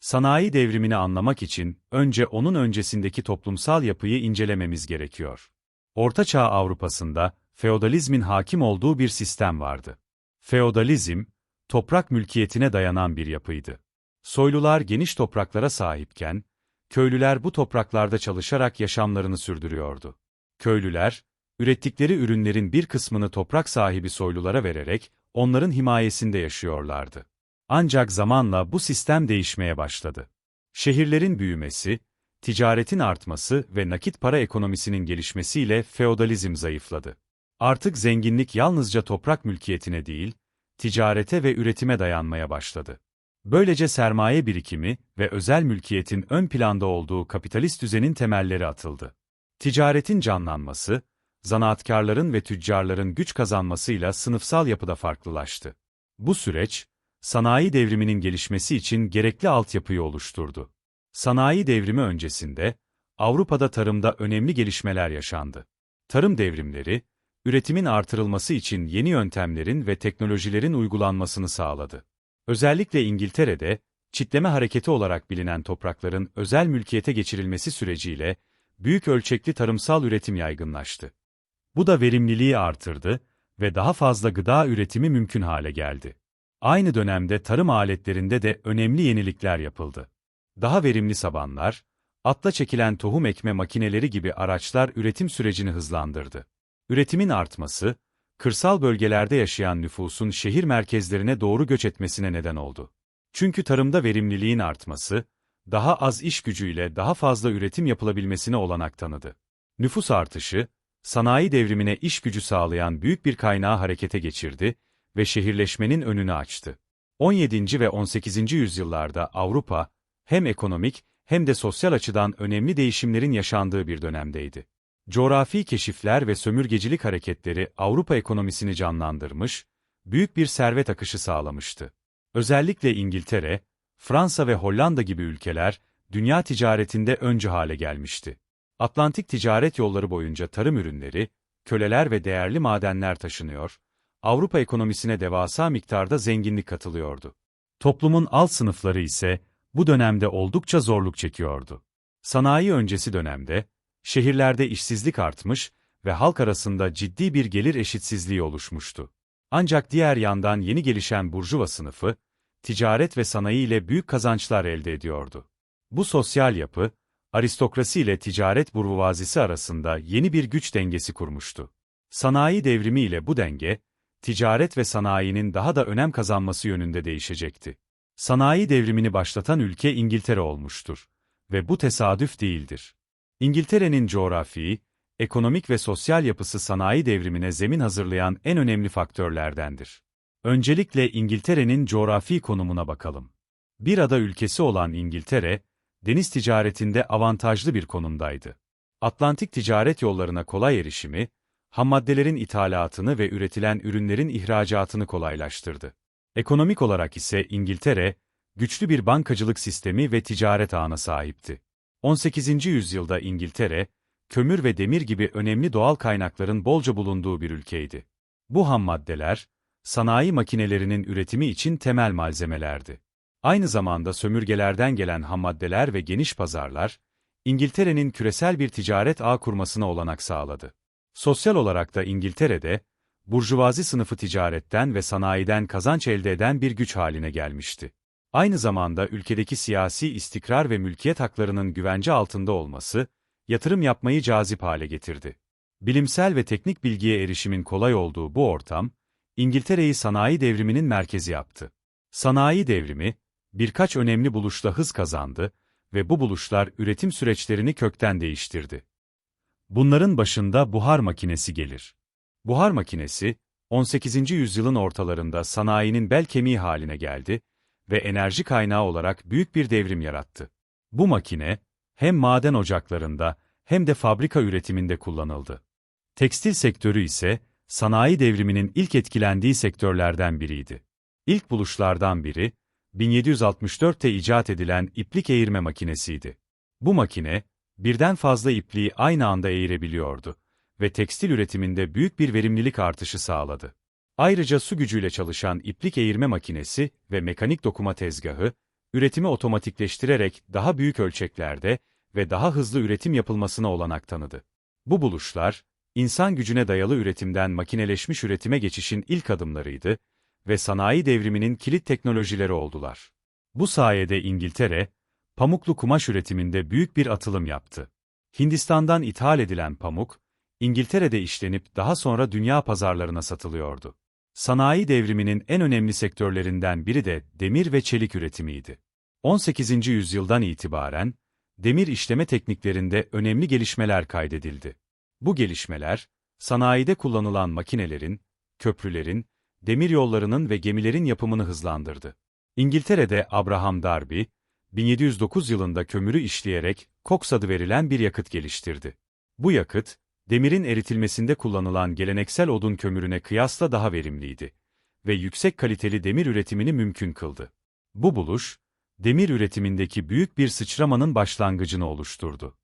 Sanayi devrimini anlamak için önce onun öncesindeki toplumsal yapıyı incelememiz gerekiyor. Orta Çağ Avrupa'sında feodalizmin hakim olduğu bir sistem vardı. Feodalizm, toprak mülkiyetine dayanan bir yapıydı. Soylular geniş topraklara sahipken, köylüler bu topraklarda çalışarak yaşamlarını sürdürüyordu. Köylüler, ürettikleri ürünlerin bir kısmını toprak sahibi soylulara vererek, onların himayesinde yaşıyorlardı. Ancak zamanla bu sistem değişmeye başladı. Şehirlerin büyümesi, ticaretin artması ve nakit para ekonomisinin gelişmesiyle feodalizm zayıfladı. Artık zenginlik yalnızca toprak mülkiyetine değil, ticarete ve üretime dayanmaya başladı. Böylece sermaye birikimi ve özel mülkiyetin ön planda olduğu kapitalist düzenin temelleri atıldı. Ticaretin canlanması, zanaatkarların ve tüccarların güç kazanmasıyla sınıfsal yapıda farklılaştı. Bu süreç, sanayi devriminin gelişmesi için gerekli altyapıyı oluşturdu. Sanayi devrimi öncesinde, Avrupa'da tarımda önemli gelişmeler yaşandı. Tarım devrimleri, üretimin artırılması için yeni yöntemlerin ve teknolojilerin uygulanmasını sağladı. Özellikle İngiltere'de, çitleme hareketi olarak bilinen toprakların özel mülkiyete geçirilmesi süreciyle, büyük ölçekli tarımsal üretim yaygınlaştı. Bu da verimliliği artırdı ve daha fazla gıda üretimi mümkün hale geldi. Aynı dönemde tarım aletlerinde de önemli yenilikler yapıldı. Daha verimli sabanlar, atla çekilen tohum ekme makineleri gibi araçlar üretim sürecini hızlandırdı. Üretimin artması, kırsal bölgelerde yaşayan nüfusun şehir merkezlerine doğru göç etmesine neden oldu. Çünkü tarımda verimliliğin artması, daha az iş gücüyle daha fazla üretim yapılabilmesine olanak tanıdı. Nüfus artışı, sanayi devrimine iş gücü sağlayan büyük bir kaynağı harekete geçirdi ve şehirleşmenin önünü açtı. 17. ve 18. yüzyıllarda Avrupa, hem ekonomik hem de sosyal açıdan önemli değişimlerin yaşandığı bir dönemdeydi. Coğrafi keşifler ve sömürgecilik hareketleri Avrupa ekonomisini canlandırmış, büyük bir servet akışı sağlamıştı. Özellikle İngiltere, Fransa ve Hollanda gibi ülkeler, dünya ticaretinde öncü hale gelmişti. Atlantik ticaret yolları boyunca tarım ürünleri, köleler ve değerli madenler taşınıyor, Avrupa ekonomisine devasa miktarda zenginlik katılıyordu. Toplumun alt sınıfları ise, bu dönemde oldukça zorluk çekiyordu. Sanayi öncesi dönemde, şehirlerde işsizlik artmış ve halk arasında ciddi bir gelir eşitsizliği oluşmuştu. Ancak diğer yandan yeni gelişen burjuva sınıfı, ticaret ve sanayi ile büyük kazançlar elde ediyordu. Bu sosyal yapı, aristokrasi ile ticaret burjuvazisi arasında yeni bir güç dengesi kurmuştu. Sanayi devrimi ile bu denge, ticaret ve sanayinin daha da önem kazanması yönünde değişecekti. Sanayi devrimini başlatan ülke İngiltere olmuştur. Ve bu tesadüf değildir. İngiltere'nin coğrafi, ekonomik ve sosyal yapısı sanayi devrimine zemin hazırlayan en önemli faktörlerdendir. Öncelikle İngiltere'nin coğrafi konumuna bakalım. Bir ada ülkesi olan İngiltere, deniz ticaretinde avantajlı bir konumdaydı. Atlantik ticaret yollarına kolay erişimi, hammaddelerin ithalatını ve üretilen ürünlerin ihracatını kolaylaştırdı. Ekonomik olarak ise İngiltere, güçlü bir bankacılık sistemi ve ticaret ağına sahipti. 18. yüzyılda İngiltere, kömür ve demir gibi önemli doğal kaynakların bolca bulunduğu bir ülkeydi. Bu ham maddeler, sanayi makinelerinin üretimi için temel malzemelerdi. Aynı zamanda sömürgelerden gelen ham maddeler ve geniş pazarlar, İngiltere'nin küresel bir ticaret ağ kurmasına olanak sağladı. Sosyal olarak da İngiltere'de, burjuvazi sınıfı ticaretten ve sanayiden kazanç elde eden bir güç haline gelmişti. Aynı zamanda ülkedeki siyasi istikrar ve mülkiyet haklarının güvence altında olması, yatırım yapmayı cazip hale getirdi. Bilimsel ve teknik bilgiye erişimin kolay olduğu bu ortam, İngiltere'yi sanayi devriminin merkezi yaptı. Sanayi devrimi, birkaç önemli buluşla hız kazandı ve bu buluşlar üretim süreçlerini kökten değiştirdi. Bunların başında buhar makinesi gelir. Buhar makinesi, 18. yüzyılın ortalarında sanayinin bel kemiği haline geldi ve enerji kaynağı olarak büyük bir devrim yarattı. Bu makine, hem maden ocaklarında hem de fabrika üretiminde kullanıldı. Tekstil sektörü ise, sanayi devriminin ilk etkilendiği sektörlerden biriydi. İlk buluşlardan biri, 1764'te icat edilen iplik eğirme makinesiydi. Bu makine, birden fazla ipliği aynı anda eğirebiliyordu ve tekstil üretiminde büyük bir verimlilik artışı sağladı. Ayrıca su gücüyle çalışan iplik eğirme makinesi ve mekanik dokuma tezgahı, üretimi otomatikleştirerek daha büyük ölçeklerde ve daha hızlı üretim yapılmasına olanak tanıdı. Bu buluşlar, insan gücüne dayalı üretimden makineleşmiş üretime geçişin ilk adımlarıydı ve sanayi devriminin kilit teknolojileri oldular. Bu sayede İngiltere, pamuklu kumaş üretiminde büyük bir atılım yaptı. Hindistan'dan ithal edilen pamuk, İngiltere'de işlenip daha sonra dünya pazarlarına satılıyordu. Sanayi devriminin en önemli sektörlerinden biri de demir ve çelik üretimiydi. 18. yüzyıldan itibaren, demir işleme tekniklerinde önemli gelişmeler kaydedildi. Bu gelişmeler, sanayide kullanılan makinelerin, köprülerin, demir yollarının ve gemilerin yapımını hızlandırdı. İngiltere'de Abraham Darby, 1709 yılında kömürü işleyerek koks adı verilen bir yakıt geliştirdi. Bu yakıt, demirin eritilmesinde kullanılan geleneksel odun kömürüne kıyasla daha verimliydi ve yüksek kaliteli demir üretimini mümkün kıldı. Bu buluş, demir üretimindeki büyük bir sıçramanın başlangıcını oluşturdu.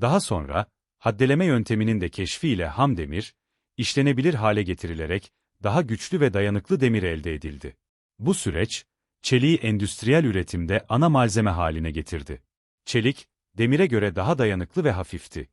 Daha sonra, haddeleme yönteminin de keşfiyle ham demir, işlenebilir hale getirilerek daha güçlü ve dayanıklı demir elde edildi. Bu süreç, çeliği endüstriyel üretimde ana malzeme haline getirdi. Çelik, demire göre daha dayanıklı ve hafifti.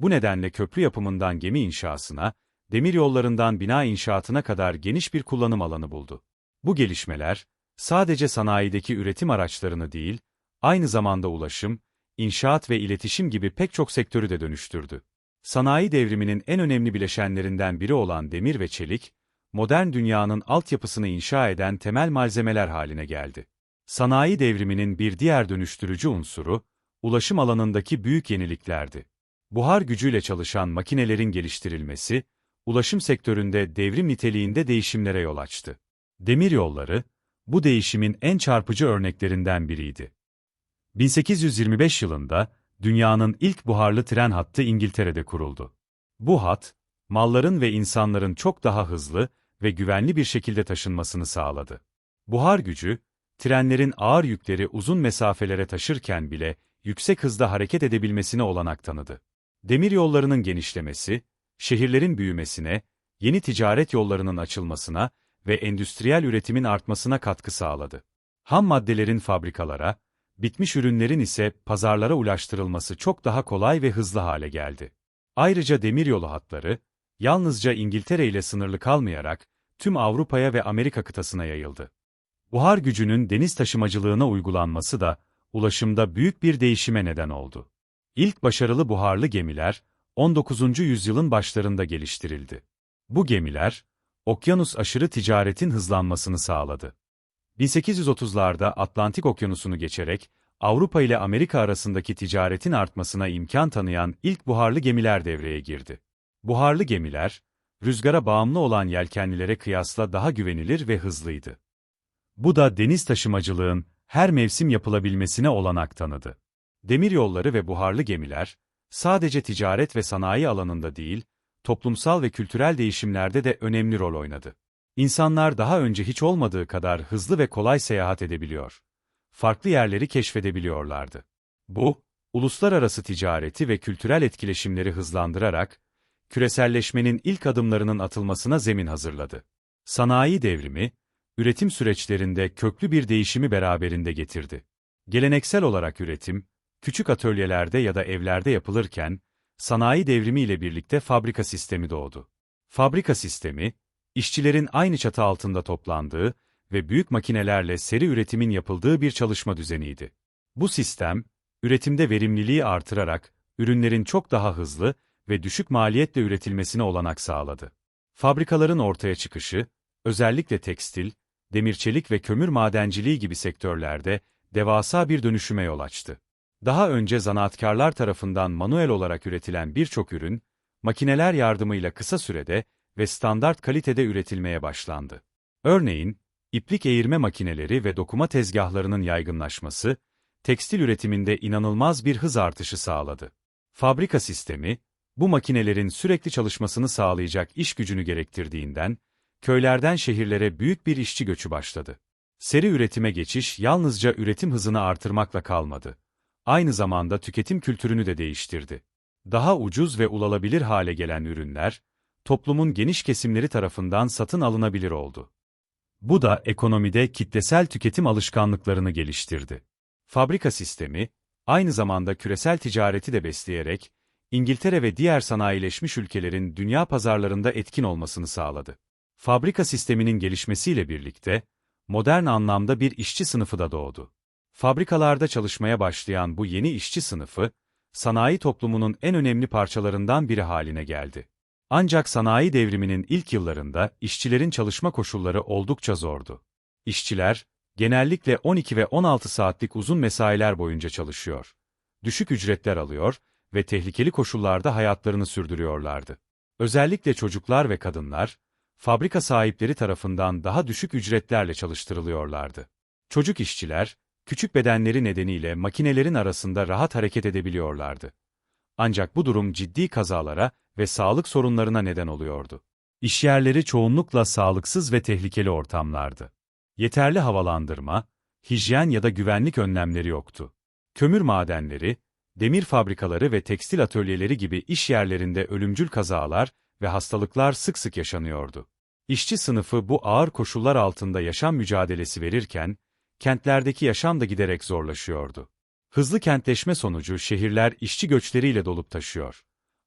Bu nedenle köprü yapımından gemi inşasına, demir yollarından bina inşaatına kadar geniş bir kullanım alanı buldu. Bu gelişmeler, sadece sanayideki üretim araçlarını değil, aynı zamanda ulaşım, inşaat ve iletişim gibi pek çok sektörü de dönüştürdü. Sanayi devriminin en önemli bileşenlerinden biri olan demir ve çelik, modern dünyanın altyapısını inşa eden temel malzemeler haline geldi. Sanayi devriminin bir diğer dönüştürücü unsuru, ulaşım alanındaki büyük yeniliklerdi. Buhar gücüyle çalışan makinelerin geliştirilmesi, ulaşım sektöründe devrim niteliğinde değişimlere yol açtı. Demir yolları, bu değişimin en çarpıcı örneklerinden biriydi. 1825 yılında, dünyanın ilk buharlı tren hattı İngiltere'de kuruldu. Bu hat, malların ve insanların çok daha hızlı ve güvenli bir şekilde taşınmasını sağladı. Buhar gücü, trenlerin ağır yükleri uzun mesafelere taşırken bile yüksek hızda hareket edebilmesine olanak tanıdı. Demir yollarının genişlemesi, şehirlerin büyümesine, yeni ticaret yollarının açılmasına ve endüstriyel üretimin artmasına katkı sağladı. Ham maddelerin fabrikalara, bitmiş ürünlerin ise pazarlara ulaştırılması çok daha kolay ve hızlı hale geldi. Ayrıca demiryolu hatları, yalnızca İngiltere ile sınırlı kalmayarak, tüm Avrupa'ya ve Amerika kıtasına yayıldı. Buhar gücünün deniz taşımacılığına uygulanması da, ulaşımda büyük bir değişime neden oldu. İlk başarılı buharlı gemiler, 19. yüzyılın başlarında geliştirildi. Bu gemiler, okyanus aşırı ticaretin hızlanmasını sağladı. 1830'larda Atlantik Okyanusu'nu geçerek, Avrupa ile Amerika arasındaki ticaretin artmasına imkan tanıyan ilk buharlı gemiler devreye girdi. Buharlı gemiler, rüzgara bağımlı olan yelkenlilere kıyasla daha güvenilir ve hızlıydı. Bu da deniz taşımacılığın her mevsim yapılabilmesine olanak tanıdı. Demiryolları ve buharlı gemiler, sadece ticaret ve sanayi alanında değil, toplumsal ve kültürel değişimlerde de önemli rol oynadı. İnsanlar daha önce hiç olmadığı kadar hızlı ve kolay seyahat edebiliyor. Farklı yerleri keşfedebiliyorlardı. Bu, uluslararası ticareti ve kültürel etkileşimleri hızlandırarak, küreselleşmenin ilk adımlarının atılmasına zemin hazırladı. Sanayi devrimi, üretim süreçlerinde köklü bir değişimi beraberinde getirdi. Geleneksel olarak üretim, küçük atölyelerde ya da evlerde yapılırken, sanayi devrimi ile birlikte fabrika sistemi doğdu. Fabrika sistemi, işçilerin aynı çatı altında toplandığı ve büyük makinelerle seri üretimin yapıldığı bir çalışma düzeniydi. Bu sistem, üretimde verimliliği artırarak, ürünlerin çok daha hızlı ve düşük maliyetle üretilmesine olanak sağladı. Fabrikaların ortaya çıkışı, özellikle tekstil, demirçelik ve kömür madenciliği gibi sektörlerde devasa bir dönüşüme yol açtı. Daha önce zanaatkarlar tarafından manuel olarak üretilen birçok ürün, makineler yardımıyla kısa sürede ve standart kalitede üretilmeye başlandı. Örneğin, iplik eğirme makineleri ve dokuma tezgahlarının yaygınlaşması, tekstil üretiminde inanılmaz bir hız artışı sağladı. Fabrika sistemi, bu makinelerin sürekli çalışmasını sağlayacak iş gücünü gerektirdiğinden, köylerden şehirlere büyük bir işçi göçü başladı. Seri üretime geçiş yalnızca üretim hızını artırmakla kalmadı. Aynı zamanda tüketim kültürünü de değiştirdi. Daha ucuz ve ulaşılabilir hale gelen ürünler, toplumun geniş kesimleri tarafından satın alınabilir oldu. Bu da ekonomide kitlesel tüketim alışkanlıklarını geliştirdi. Fabrika sistemi, aynı zamanda küresel ticareti de besleyerek, İngiltere ve diğer sanayileşmiş ülkelerin dünya pazarlarında etkin olmasını sağladı. Fabrika sisteminin gelişmesiyle birlikte, modern anlamda bir işçi sınıfı da doğdu. Fabrikalarda çalışmaya başlayan bu yeni işçi sınıfı, sanayi toplumunun en önemli parçalarından biri haline geldi. Ancak sanayi devriminin ilk yıllarında işçilerin çalışma koşulları oldukça zordu. İşçiler, genellikle 12 ve 16 saatlik uzun mesailer boyunca çalışıyor. Düşük ücretler alıyor ve tehlikeli koşullarda hayatlarını sürdürüyorlardı. Özellikle çocuklar ve kadınlar, fabrika sahipleri tarafından daha düşük ücretlerle çalıştırılıyorlardı. Çocuk işçiler, küçük bedenleri nedeniyle makinelerin arasında rahat hareket edebiliyorlardı. Ancak bu durum ciddi kazalara ve sağlık sorunlarına neden oluyordu. İşyerleri çoğunlukla sağlıksız ve tehlikeli ortamlardı. Yeterli havalandırma, hijyen ya da güvenlik önlemleri yoktu. Kömür madenleri, demir fabrikaları ve tekstil atölyeleri gibi iş yerlerinde ölümcül kazalar ve hastalıklar sık sık yaşanıyordu. İşçi sınıfı bu ağır koşullar altında yaşam mücadelesi verirken, kentlerdeki yaşam da giderek zorlaşıyordu. Hızlı kentleşme sonucu şehirler işçi göçleriyle dolup taşıyor.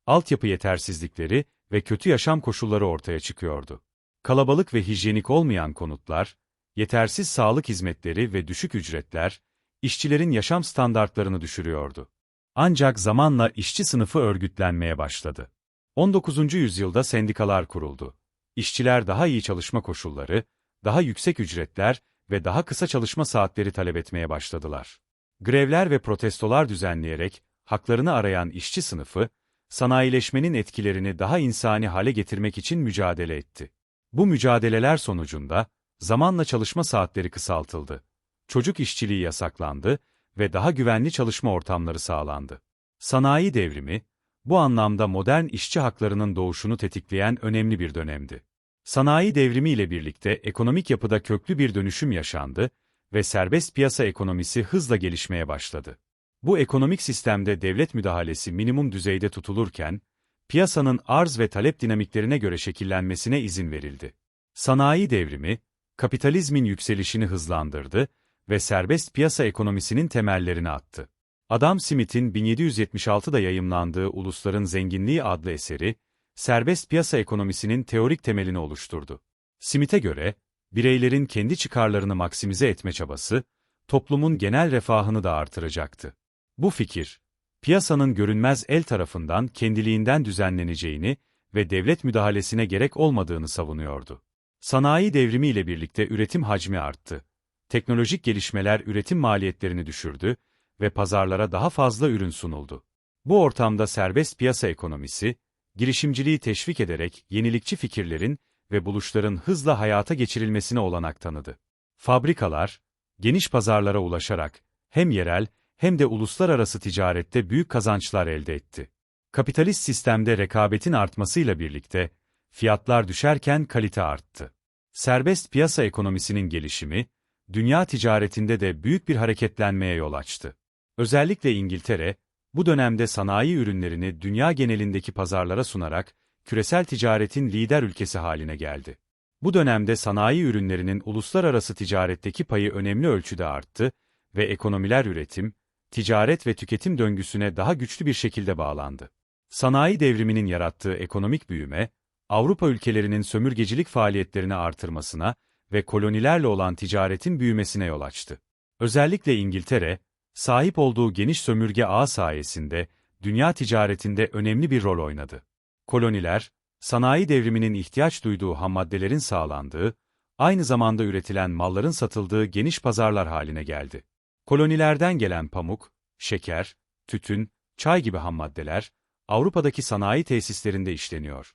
Altyapı yetersizlikleri ve kötü yaşam koşulları ortaya çıkıyordu. Kalabalık ve hijyenik olmayan konutlar, yetersiz sağlık hizmetleri ve düşük ücretler, işçilerin yaşam standartlarını düşürüyordu. Ancak zamanla işçi sınıfı örgütlenmeye başladı. 19. yüzyılda sendikalar kuruldu. İşçiler daha iyi çalışma koşulları, daha yüksek ücretler ve daha kısa çalışma saatleri talep etmeye başladılar. Grevler ve protestolar düzenleyerek haklarını arayan işçi sınıfı, sanayileşmenin etkilerini daha insani hale getirmek için mücadele etti. Bu mücadeleler sonucunda zamanla çalışma saatleri kısaltıldı. Çocuk işçiliği yasaklandı ve daha güvenli çalışma ortamları sağlandı. Sanayi devrimi, bu anlamda modern işçi haklarının doğuşunu tetikleyen önemli bir dönemdi. Sanayi devrimi ile birlikte ekonomik yapıda köklü bir dönüşüm yaşandı ve serbest piyasa ekonomisi hızla gelişmeye başladı. Bu ekonomik sistemde devlet müdahalesi minimum düzeyde tutulurken, piyasanın arz ve talep dinamiklerine göre şekillenmesine izin verildi. Sanayi devrimi, kapitalizmin yükselişini hızlandırdı ve serbest piyasa ekonomisinin temellerini attı. Adam Smith'in 1776'da yayımlandığı Ulusların Zenginliği adlı eseri, serbest piyasa ekonomisinin teorik temelini oluşturdu. Smith'e göre, bireylerin kendi çıkarlarını maksimize etme çabası, toplumun genel refahını da artıracaktı. Bu fikir, piyasanın görünmez el tarafından kendiliğinden düzenleneceğini ve devlet müdahalesine gerek olmadığını savunuyordu. Sanayi devrimi ile birlikte üretim hacmi arttı. Teknolojik gelişmeler üretim maliyetlerini düşürdü ve pazarlara daha fazla ürün sunuldu. Bu ortamda serbest piyasa ekonomisi, girişimciliği teşvik ederek yenilikçi fikirlerin ve buluşların hızla hayata geçirilmesine olanak tanıdı. Fabrikalar, geniş pazarlara ulaşarak hem yerel hem de uluslararası ticarette büyük kazançlar elde etti. Kapitalist sistemde rekabetin artmasıyla birlikte, fiyatlar düşerken kalite arttı. Serbest piyasa ekonomisinin gelişimi, dünya ticaretinde de büyük bir hareketlenmeye yol açtı. Özellikle İngiltere, bu dönemde sanayi ürünlerini dünya genelindeki pazarlara sunarak, küresel ticaretin lider ülkesi haline geldi. Bu dönemde sanayi ürünlerinin uluslararası ticaretteki payı önemli ölçüde arttı ve ekonomiler üretim, ticaret ve tüketim döngüsüne daha güçlü bir şekilde bağlandı. Sanayi devriminin yarattığı ekonomik büyüme, Avrupa ülkelerinin sömürgecilik faaliyetlerini artırmasına ve kolonilerle olan ticaretin büyümesine yol açtı. Özellikle İngiltere, sahip olduğu geniş sömürge ağı sayesinde dünya ticaretinde önemli bir rol oynadı. Koloniler, sanayi devriminin ihtiyaç duyduğu hammaddelerin sağlandığı, aynı zamanda üretilen malların satıldığı geniş pazarlar haline geldi. Kolonilerden gelen pamuk, şeker, tütün, çay gibi hammaddeler, Avrupa'daki sanayi tesislerinde işleniyor.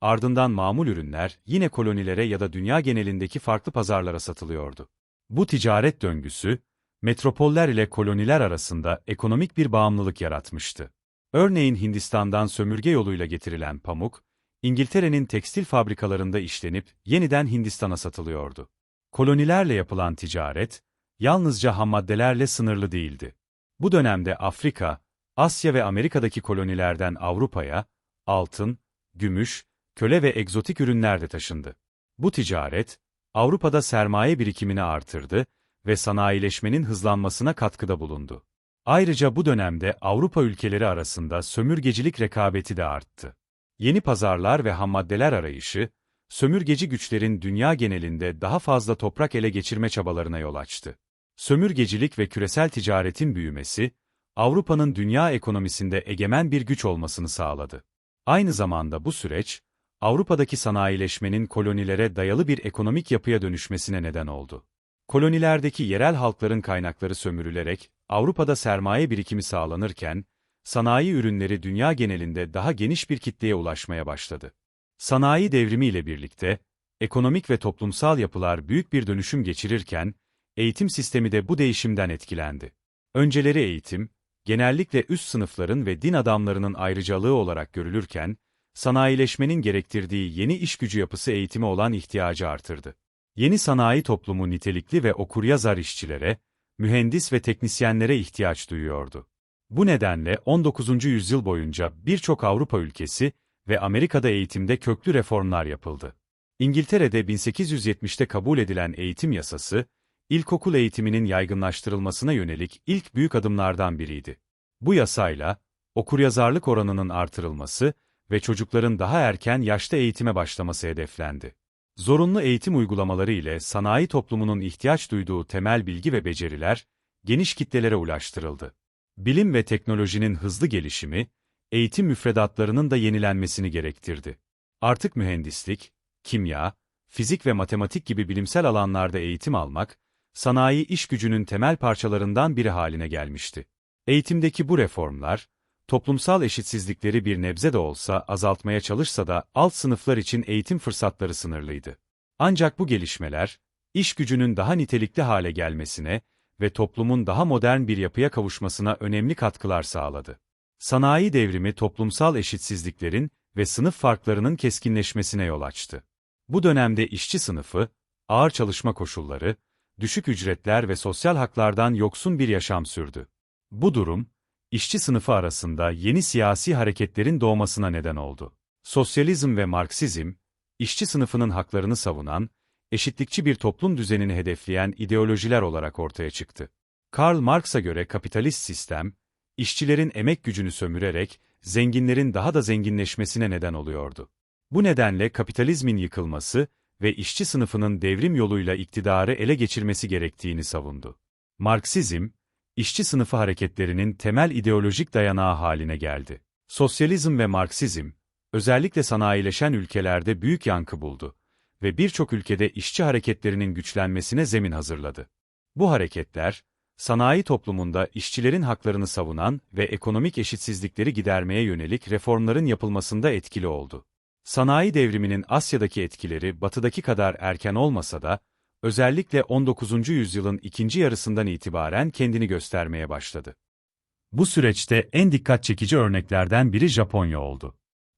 Ardından mamul ürünler yine kolonilere ya da dünya genelindeki farklı pazarlara satılıyordu. Bu ticaret döngüsü, metropoller ile koloniler arasında ekonomik bir bağımlılık yaratmıştı. Örneğin Hindistan'dan sömürge yoluyla getirilen pamuk, İngiltere'nin tekstil fabrikalarında işlenip yeniden Hindistan'a satılıyordu. Kolonilerle yapılan ticaret, yalnızca hammaddelerle sınırlı değildi. Bu dönemde Afrika, Asya ve Amerika'daki kolonilerden Avrupa'ya, altın, gümüş, köle ve egzotik ürünler de taşındı. Bu ticaret, Avrupa'da sermaye birikimini artırdı ve sanayileşmenin hızlanmasına katkıda bulundu. Ayrıca bu dönemde Avrupa ülkeleri arasında sömürgecilik rekabeti de arttı. Yeni pazarlar ve hammaddeler arayışı, sömürgeci güçlerin dünya genelinde daha fazla toprak ele geçirme çabalarına yol açtı. Sömürgecilik ve küresel ticaretin büyümesi, Avrupa'nın dünya ekonomisinde egemen bir güç olmasını sağladı. Aynı zamanda bu süreç, Avrupa'daki sanayileşmenin kolonilere dayalı bir ekonomik yapıya dönüşmesine neden oldu. Kolonilerdeki yerel halkların kaynakları sömürülerek, Avrupa'da sermaye birikimi sağlanırken, sanayi ürünleri dünya genelinde daha geniş bir kitleye ulaşmaya başladı. Sanayi devrimiyle birlikte, ekonomik ve toplumsal yapılar büyük bir dönüşüm geçirirken, eğitim sistemi de bu değişimden etkilendi. Önceleri eğitim, genellikle üst sınıfların ve din adamlarının ayrıcalığı olarak görülürken, sanayileşmenin gerektirdiği yeni iş gücü yapısı eğitimi olan ihtiyacı artırdı. Yeni sanayi toplumu nitelikli ve okuryazar işçilere, mühendis ve teknisyenlere ihtiyaç duyuyordu. Bu nedenle 19. yüzyıl boyunca birçok Avrupa ülkesi ve Amerika'da eğitimde köklü reformlar yapıldı. İngiltere'de 1870'te kabul edilen eğitim yasası, ilkokul eğitiminin yaygınlaştırılmasına yönelik ilk büyük adımlardan biriydi. Bu yasayla, okuryazarlık oranının artırılması ve çocukların daha erken yaşta eğitime başlaması hedeflendi. Zorunlu eğitim uygulamaları ile sanayi toplumunun ihtiyaç duyduğu temel bilgi ve beceriler, geniş kitlelere ulaştırıldı. Bilim ve teknolojinin hızlı gelişimi, eğitim müfredatlarının da yenilenmesini gerektirdi. Artık mühendislik, kimya, fizik ve matematik gibi bilimsel alanlarda eğitim almak, sanayi iş gücünün temel parçalarından biri haline gelmişti. Eğitimdeki bu reformlar, toplumsal eşitsizlikleri bir nebze de olsa azaltmaya çalışsa da alt sınıflar için eğitim fırsatları sınırlıydı. Ancak bu gelişmeler, iş gücünün daha nitelikli hale gelmesine ve toplumun daha modern bir yapıya kavuşmasına önemli katkılar sağladı. Sanayi devrimi toplumsal eşitsizliklerin ve sınıf farklarının keskinleşmesine yol açtı. Bu dönemde işçi sınıfı, ağır çalışma koşulları, düşük ücretler ve sosyal haklardan yoksun bir yaşam sürdü. Bu durum, işçi sınıfı arasında yeni siyasi hareketlerin doğmasına neden oldu. Sosyalizm ve Marksizm, işçi sınıfının haklarını savunan, eşitlikçi bir toplum düzenini hedefleyen ideolojiler olarak ortaya çıktı. Karl Marx'a göre kapitalist sistem, işçilerin emek gücünü sömürerek, zenginlerin daha da zenginleşmesine neden oluyordu. Bu nedenle kapitalizmin yıkılması ve işçi sınıfının devrim yoluyla iktidarı ele geçirmesi gerektiğini savundu. Marksizm, işçi sınıfı hareketlerinin temel ideolojik dayanağı haline geldi. Sosyalizm ve Marksizm, özellikle sanayileşen ülkelerde büyük yankı buldu ve birçok ülkede işçi hareketlerinin güçlenmesine zemin hazırladı. Bu hareketler, sanayi toplumunda işçilerin haklarını savunan ve ekonomik eşitsizlikleri gidermeye yönelik reformların yapılmasında etkili oldu. Sanayi devriminin Asya'daki etkileri batıdaki kadar erken olmasa da, özellikle 19. yüzyılın ikinci yarısından itibaren kendini göstermeye başladı. Bu süreçte en dikkat çekici örneklerden biri Japonya oldu.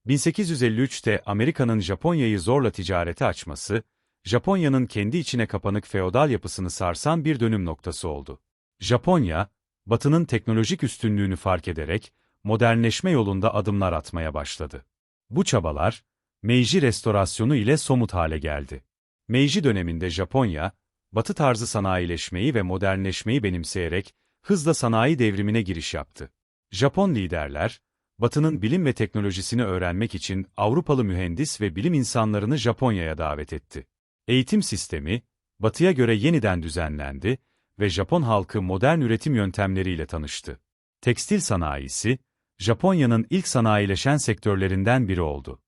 1853'te Amerika'nın Japonya'yı zorla ticarete açması, Japonya'nın kendi içine kapanık feodal yapısını sarsan bir dönüm noktası oldu. Japonya, Batı'nın teknolojik üstünlüğünü fark ederek, modernleşme yolunda adımlar atmaya başladı. Bu çabalar, Meiji restorasyonu ile somut hale geldi. Meiji döneminde Japonya, Batı tarzı sanayileşmeyi ve modernleşmeyi benimseyerek, hızla sanayi devrimine giriş yaptı. Japon liderler, Batı'nın bilim ve teknolojisini öğrenmek için Avrupalı mühendis ve bilim insanlarını Japonya'ya davet etti. Eğitim sistemi, Batı'ya göre yeniden düzenlendi ve Japon halkı modern üretim yöntemleriyle tanıştı. Tekstil sanayisi, Japonya'nın ilk sanayileşen sektörlerinden biri oldu.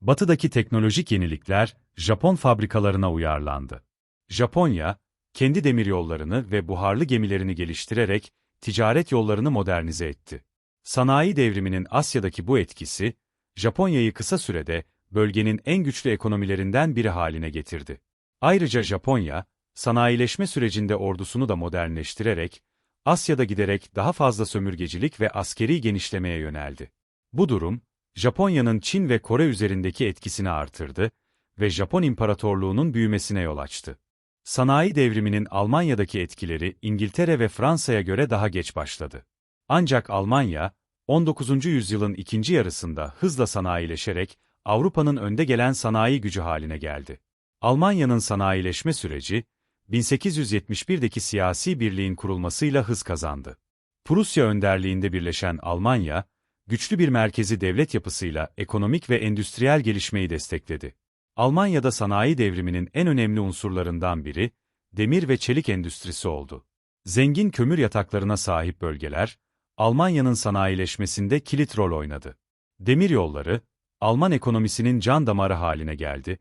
Batıdaki teknolojik yenilikler, Japon fabrikalarına uyarlandı. Japonya, kendi demiryollarını ve buharlı gemilerini geliştirerek, ticaret yollarını modernize etti. Sanayi devriminin Asya'daki bu etkisi, Japonya'yı kısa sürede, bölgenin en güçlü ekonomilerinden biri haline getirdi. Ayrıca Japonya, sanayileşme sürecinde ordusunu da modernleştirerek, Asya'da giderek daha fazla sömürgecilik ve askeri genişlemeye yöneldi. Bu durum, Japonya'nın Çin ve Kore üzerindeki etkisini artırdı ve Japon İmparatorluğu'nun büyümesine yol açtı. Sanayi devriminin Almanya'daki etkileri İngiltere ve Fransa'ya göre daha geç başladı. Ancak Almanya, 19. yüzyılın ikinci yarısında hızla sanayileşerek Avrupa'nın önde gelen sanayi gücü haline geldi. Almanya'nın sanayileşme süreci, 1871'deki siyasi birliğin kurulmasıyla hız kazandı. Prusya önderliğinde birleşen Almanya, güçlü bir merkezi devlet yapısıyla ekonomik ve endüstriyel gelişmeyi destekledi. Almanya'da sanayi devriminin en önemli unsurlarından biri, demir ve çelik endüstrisi oldu. Zengin kömür yataklarına sahip bölgeler, Almanya'nın sanayileşmesinde kilit rol oynadı. Demir yolları, Alman ekonomisinin can damarı haline geldi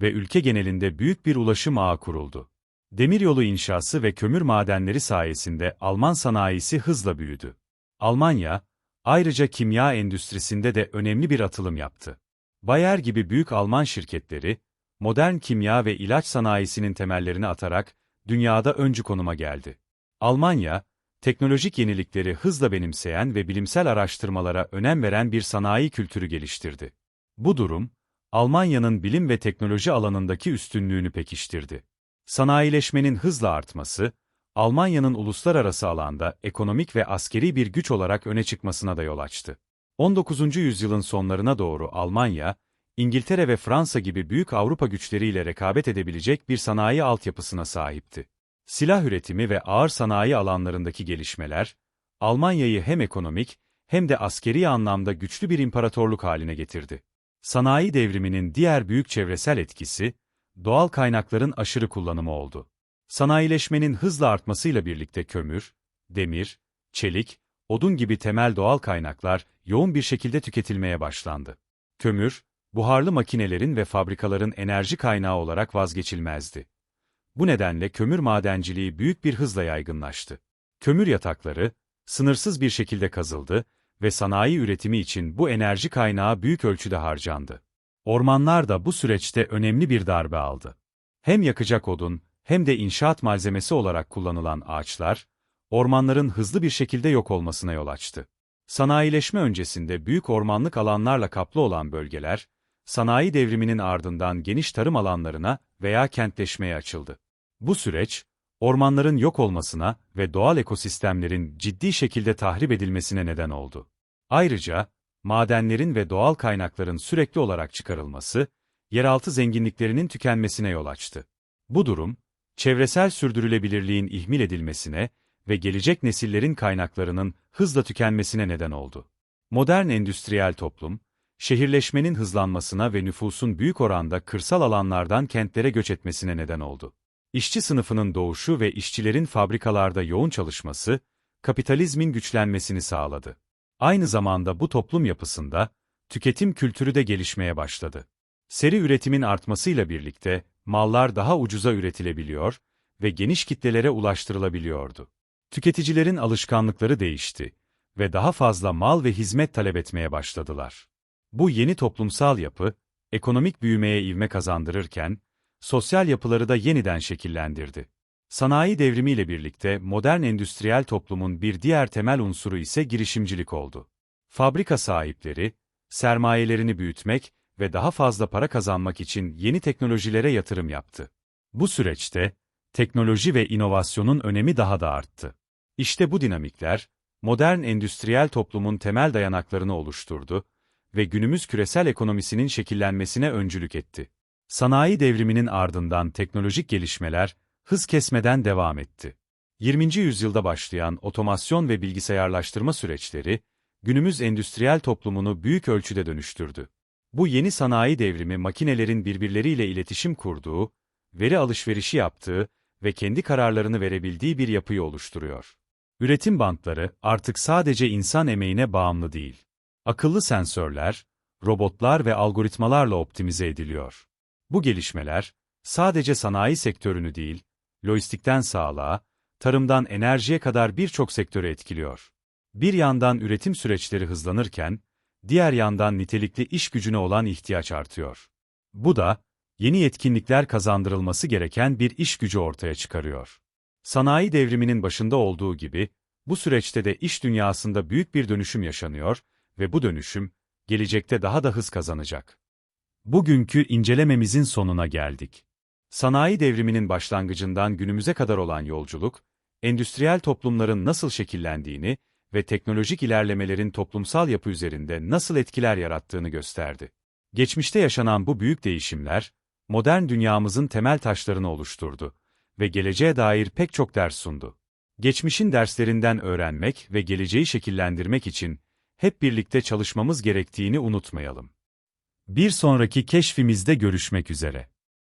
ve ülke genelinde büyük bir ulaşım ağı kuruldu. Demiryolu inşası ve kömür madenleri sayesinde Alman sanayisi hızla büyüdü. Almanya, ayrıca kimya endüstrisinde de önemli bir atılım yaptı. Bayer gibi büyük Alman şirketleri, modern kimya ve ilaç sanayisinin temellerini atarak dünyada öncü konuma geldi. Almanya, teknolojik yenilikleri hızla benimseyen ve bilimsel araştırmalara önem veren bir sanayi kültürü geliştirdi. Bu durum, Almanya'nın bilim ve teknoloji alanındaki üstünlüğünü pekiştirdi. Sanayileşmenin hızla artması, Almanya'nın uluslararası alanda ekonomik ve askeri bir güç olarak öne çıkmasına da yol açtı. 19. yüzyılın sonlarına doğru Almanya, İngiltere ve Fransa gibi büyük Avrupa güçleriyle rekabet edebilecek bir sanayi altyapısına sahipti. Silah üretimi ve ağır sanayi alanlarındaki gelişmeler, Almanya'yı hem ekonomik hem de askeri anlamda güçlü bir imparatorluk haline getirdi. Sanayi devriminin diğer büyük çevresel etkisi, doğal kaynakların aşırı kullanımı oldu. Sanayileşmenin hızla artmasıyla birlikte kömür, demir, çelik, odun gibi temel doğal kaynaklar yoğun bir şekilde tüketilmeye başlandı. Kömür, buharlı makinelerin ve fabrikaların enerji kaynağı olarak vazgeçilmezdi. Bu nedenle kömür madenciliği büyük bir hızla yaygınlaştı. Kömür yatakları, sınırsız bir şekilde kazıldı ve sanayi üretimi için bu enerji kaynağı büyük ölçüde harcandı. Ormanlar da bu süreçte önemli bir darbe aldı. Hem yakacak odun, hem de inşaat malzemesi olarak kullanılan ağaçlar, ormanların hızlı bir şekilde yok olmasına yol açtı. Sanayileşme öncesinde büyük ormanlık alanlarla kaplı olan bölgeler, sanayi devriminin ardından geniş tarım alanlarına veya kentleşmeye açıldı. Bu süreç, ormanların yok olmasına ve doğal ekosistemlerin ciddi şekilde tahrip edilmesine neden oldu. Ayrıca, madenlerin ve doğal kaynakların sürekli olarak çıkarılması, yeraltı zenginliklerinin tükenmesine yol açtı. Bu durum, çevresel sürdürülebilirliğin ihmal edilmesine ve gelecek nesillerin kaynaklarının hızla tükenmesine neden oldu. Modern endüstriyel toplum, şehirleşmenin hızlanmasına ve nüfusun büyük oranda kırsal alanlardan kentlere göç etmesine neden oldu. İşçi sınıfının doğuşu ve işçilerin fabrikalarda yoğun çalışması, kapitalizmin güçlenmesini sağladı. Aynı zamanda bu toplum yapısında, tüketim kültürü de gelişmeye başladı. Seri üretimin artmasıyla birlikte, mallar daha ucuza üretilebiliyor ve geniş kitlelere ulaştırılabiliyordu. Tüketicilerin alışkanlıkları değişti ve daha fazla mal ve hizmet talep etmeye başladılar. Bu yeni toplumsal yapı, ekonomik büyümeye ivme kazandırırken, sosyal yapıları da yeniden şekillendirdi. Sanayi devrimiyle birlikte modern endüstriyel toplumun bir diğer temel unsuru ise girişimcilik oldu. Fabrika sahipleri, sermayelerini büyütmek ve daha fazla para kazanmak için yeni teknolojilere yatırım yaptı. Bu süreçte, teknoloji ve inovasyonun önemi daha da arttı. İşte bu dinamikler, modern endüstriyel toplumun temel dayanaklarını oluşturdu ve günümüz küresel ekonomisinin şekillenmesine öncülük etti. Sanayi devriminin ardından teknolojik gelişmeler, hız kesmeden devam etti. 20. yüzyılda başlayan otomasyon ve bilgisayarlaştırma süreçleri, günümüz endüstriyel toplumunu büyük ölçüde dönüştürdü. Bu yeni sanayi devrimi makinelerin birbirleriyle iletişim kurduğu, veri alışverişi yaptığı ve kendi kararlarını verebildiği bir yapıyı oluşturuyor. Üretim bantları artık sadece insan emeğine bağımlı değil. Akıllı sensörler, robotlar ve algoritmalarla optimize ediliyor. Bu gelişmeler, sadece sanayi sektörünü değil, lojistikten sağlığa, tarımdan enerjiye kadar birçok sektörü etkiliyor. Bir yandan üretim süreçleri hızlanırken, diğer yandan nitelikli iş gücüne olan ihtiyaç artıyor. Bu da, yeni yetkinlikler kazandırılması gereken bir iş gücü ortaya çıkarıyor. Sanayi devriminin başında olduğu gibi, bu süreçte de iş dünyasında büyük bir dönüşüm yaşanıyor ve bu dönüşüm, gelecekte daha da hız kazanacak. Bugünkü incelememizin sonuna geldik. Sanayi devriminin başlangıcından günümüze kadar olan yolculuk, endüstriyel toplumların nasıl şekillendiğini ve teknolojik ilerlemelerin toplumsal yapı üzerinde nasıl etkiler yarattığını gösterdi. Geçmişte yaşanan bu büyük değişimler, modern dünyamızın temel taşlarını oluşturdu ve geleceğe dair pek çok ders sundu. Geçmişin derslerinden öğrenmek ve geleceği şekillendirmek için hep birlikte çalışmamız gerektiğini unutmayalım. Bir sonraki keşfimizde görüşmek üzere.